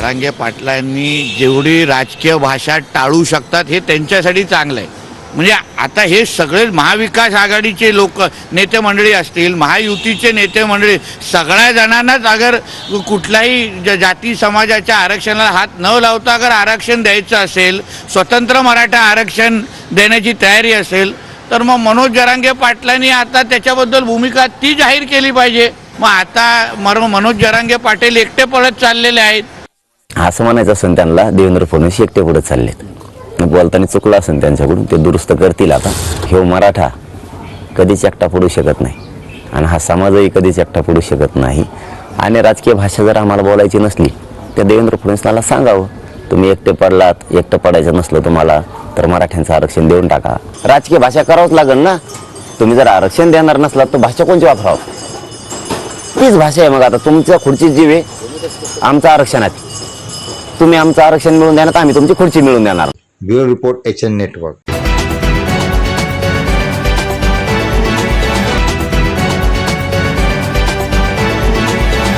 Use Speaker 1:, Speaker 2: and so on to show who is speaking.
Speaker 1: जरांगे पाटलांनी जेवढी राजकीय भाषा टाळू शकतात हे त्यांच्यासाठी चांगलं आहे म्हणजे आता हे सगळे महाविकास आघाडीचे लोक नेते मंडळी असतील महायुतीचे नेते मंडळी सगळ्या जणांनाच अगर कुठल्याही ज- जाती समाजाच्या आरक्षणाला हात न लावता अगर आरक्षण द्यायचं असेल स्वतंत्र मराठा आरक्षण देण्याची तयारी असेल तर मग मनोज जरांगे पाटलांनी आता त्याच्याबद्दल भूमिका ती जाहीर केली पाहिजे. मग आता मर मनोज जरांगे पाटील एकटे पडत चाललेले आहेत.
Speaker 2: असं म्हणायचं असेल त्यांना देवेंद्र फडणवीस एकटे पुढे चाललेत. बोलताना चुकलं असेल त्यांच्याकडून ते दुरुस्त करतील आता. हे मराठा कधीच एकटा पडू शकत नाही. आणि हा समाजही कधीच एकटा पडू शकत नाही. आणि राजकीय भाषा जर आम्हाला बोलायची नसली तर देवेंद्र फडणवीसला सांगावं तुम्ही एकटे पडलात एकटं पडायचं नसलं तुम्हाला तर मराठ्यांचं आरक्षण देऊन टाका. राजकीय भाषा करावंच लागेल ना? तुम्ही जर आरक्षण देणार नसलात तर भाषा कोणची वापरावं? तीच भाषा आहे मग आता. तुमच्या खुर्ची जीव आहे. आमचं आरक्षण आहे. तुम्ही आमचं आरक्षण मिळून देणार तर आम्ही तुमची खुर्ची मिळून देणार.
Speaker 3: Bureau report H N network.